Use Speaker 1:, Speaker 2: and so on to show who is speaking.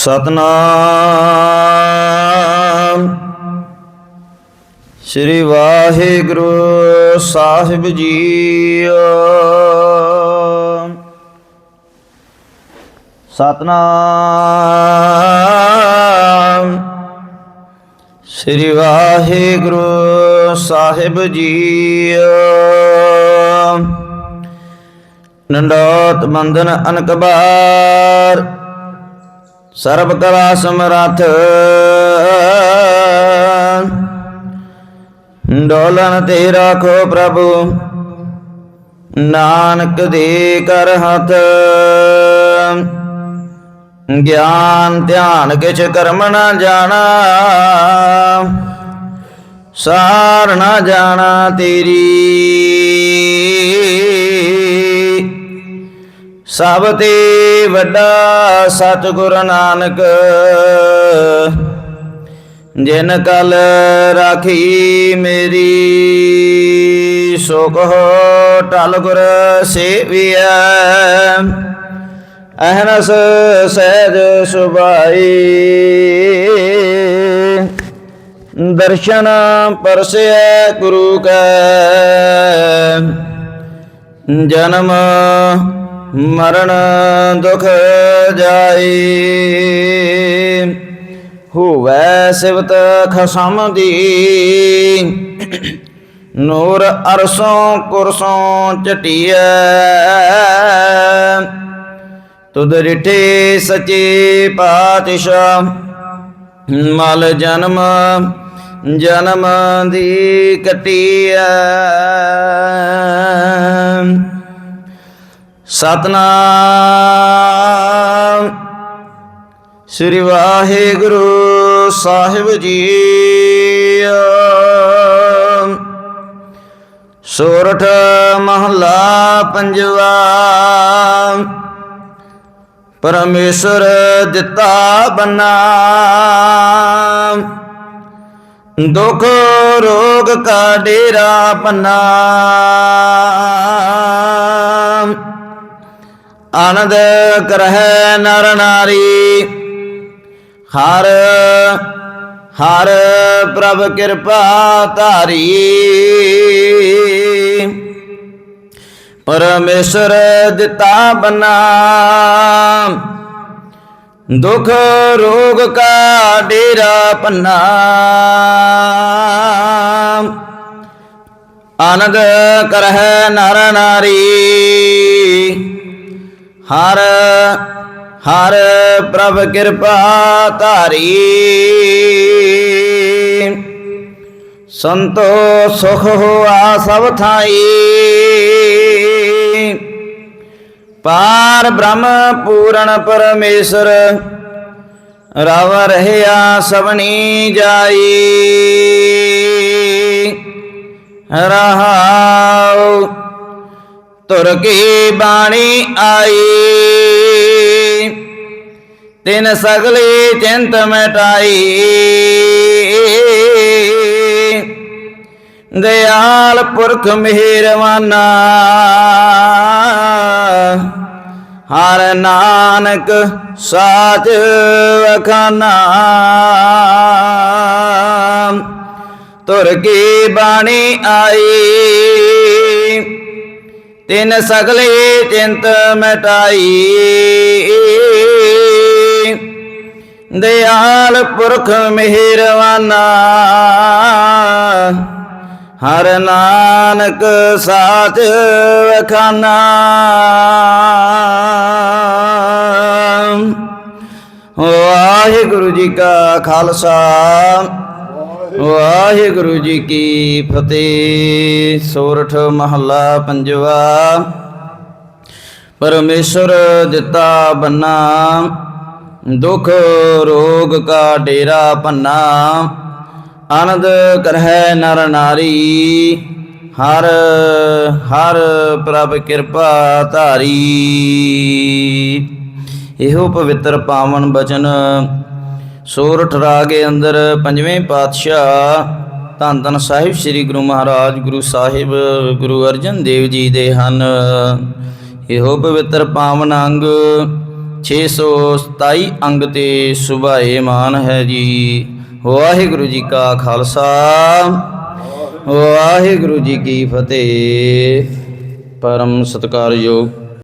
Speaker 1: ਸਤਨਾਮ। ਸ੍ਰੀ ਵਾਹਿਗੁਰੂ ਸਾਹਿਬ ਜੀ ਸਤਨਾਮ। ਸ੍ਰੀ ਵਾਹਿਗੁਰੂ ਸਾਹਿਬ ਜੀ ਨੰਡੋਤ ਬੰਦਨ ਅਨਕਬਾਰ। ਸਰਬ ਕਲਾ ਸਮਰੱਥ ਡੋਲਨ ਤੇ ਰਾਖੋ ਪ੍ਰਭੂ, ਨਾਨਕ ਦੇ ਕਰ ਹੱਥ। ਗਿਆਨ, ਧਿਆਨ ਕਿਛ ਕਰਮ ਨਾ ਜਾਣਾ, ਸਾਰ ਨਾ ਜਾਣਾ ਤੇਰੀ। ਸਭ ਤੇ ਵੱਡਾ ਸਤਿਗੁਰ ਨਾਨਕ, ਜਿਨ ਕਲ ਰਾਖੀ ਮੇਰੀ, ਸੁਖ ਹੋ ਟਲ ਗੁਰ ਸੇਵੀਐ। ਅਹਨਸ ਸਹਿਜ ਸੁਭਾਈ, ਦਰਸ਼ਨ ਪਰਸੈ ਗੁਰੂ ਕੈ। ਜਨਮ ਮਰਨ ਦੁਖ ਜਾਈ। ਹੋਵੈ ਸਿਵਤ ਖਸਮ ਦੀ। ਨੂਰ ਅਰਸੋਂ ਕੁਰਸੋਂ ਚਟਿਐ ਤੁਧ ਰਿਠੇ ਸਚੇ ਪਾਤਸ਼ਾਹ, ਮਲ ਜਨਮ ਜਨਮ ਦੀ ਕਟਿਐ। ਸਤਨਾਮ। ਸ੍ਰੀ ਵਾਹਿਗੁਰੂ ਸਾਹਿਬ ਜੀ। ਸੋਰਠ ਮਹਲਾ ਪੰਜਵਾ। ਪਰਮੇਸ਼ਰ ਦਿੱਤਾ ਬੰਨਾ। ਦੁਖ ਰੋਗ ਕਾ ਡੇਰਾ ਪੰਨਾ ਆਨੰਦ ਕਰਹਿ ਨਰ ਨਾਰੀ। ਹਰ ਹਰ ਪ੍ਰਭ ਕਿਰਪਾ ਧਾਰੀ। ਪਰਮੇਸ਼ਰ ਦਿੱਤਾ ਬਨਾ। ਦੁਖ ਰੋਗ ਕਾ ਡੇਰਾ ਪੰਨਾ। ਆਨੰਦ ਕਰਹਿ ਨਰ ਨਾਰੀ। ਹਰ ਹਰ ਪ੍ਰਭ ਕਿਰਪਾ ਧਾਰੀ। ਸੰਤੋ ਸੁਖ ਹੋਆ ਸਭ ਥਾਈ। ਪਾਰ ਬ੍ਰਹਮ ਪੂਰਨ ਪਰਮੇਸ਼ਰ, ਰਵ ਰਹਿਆ ਸਭਨੀ ਜਾਈ। ਰਹਾਉ ਤੁਰ ਕੀ ਬਾਣੀ ਆਈ। ਤਿਨ ਸਗਲੀ ਚਿੰਤ ਮਿਟਾਈ ਦਿਆਲ ਪੁਰਖ ਮਿਹਰਵਾਨਾ। ਹਰ ਨਾਨਕ ਸਾਚ ਵਖਾਨਾ। ਤੁਰ ਕੀ ਬਾਣੀ ਆਈ। ਤਿਨ ਸਗਲੇ ਚਿੰਤ ਮਿਟਾਈ। ਦਿਆਲ ਪੁਰਖ ਮਿਹਰਵਾਨਾ, ਹਰ ਨਾਨਕ ਸਾਚ ਵਖਾਨਾ। ਵਾਹਿਗੁਰੂ ਜੀ ਕਾ ਖਾਲਸਾ। ਵਾਹਿਗੁਰੂ ਜੀ ਕੀ ਫਤਿਹ। ਸੋਰਠ ਮਹੱਲਾ ਪੰਜਵਾ। ਪਰਮੇਸ਼ਰ ਦਿੱਤਾ ਬੰਨਾ, ਦੁਖ ਰੋਗ ਕਾ ਡੇਰਾ ਪੰਨਾ ਆਨੰਦ ਕਰਹਿ ਨਰ ਨਾਰੀ, ਹਰ ਹਰ ਪ੍ਰਭ ਕਿਰਪਾ ਧਾਰੀ। ਇਹੋ ਪਵਿੱਤਰ ਪਾਵਨ ਬਚਨ ਸੋਰਠ ਰਾਗੇ ਅੰਦਰ ਪੰਜਵੇਂ ਪਾਤਸ਼ਾਹ ਧੰਨ ਧੰਨ ਸਾਹਿਬ ਸ੍ਰੀ ਗੁਰੂ ਮਹਾਰਾਜ ਗੁਰੂ ਸਾਹਿਬ ਗੁਰੂ ਅਰਜਨ ਦੇਵ ਜੀ ਦੇ ਹਨ। ਇਹੋ ਪਵਿੱਤਰ ਪਾਵਨ ਅੰਗ 627 ਅੰਗ ਤੇ ਸੁਭਾਏ ਮਾਨ ਹੈ ਜੀ। ਵਾਹਿਗੁਰੂ ਜੀ ਕਾ ਖਾਲਸਾ, ਵਾਹਿਗੁਰੂ ਜੀ ਕੀ ਫਤਿਹ। ਪਰਮ ਸਤਕਾਰਯੋਗ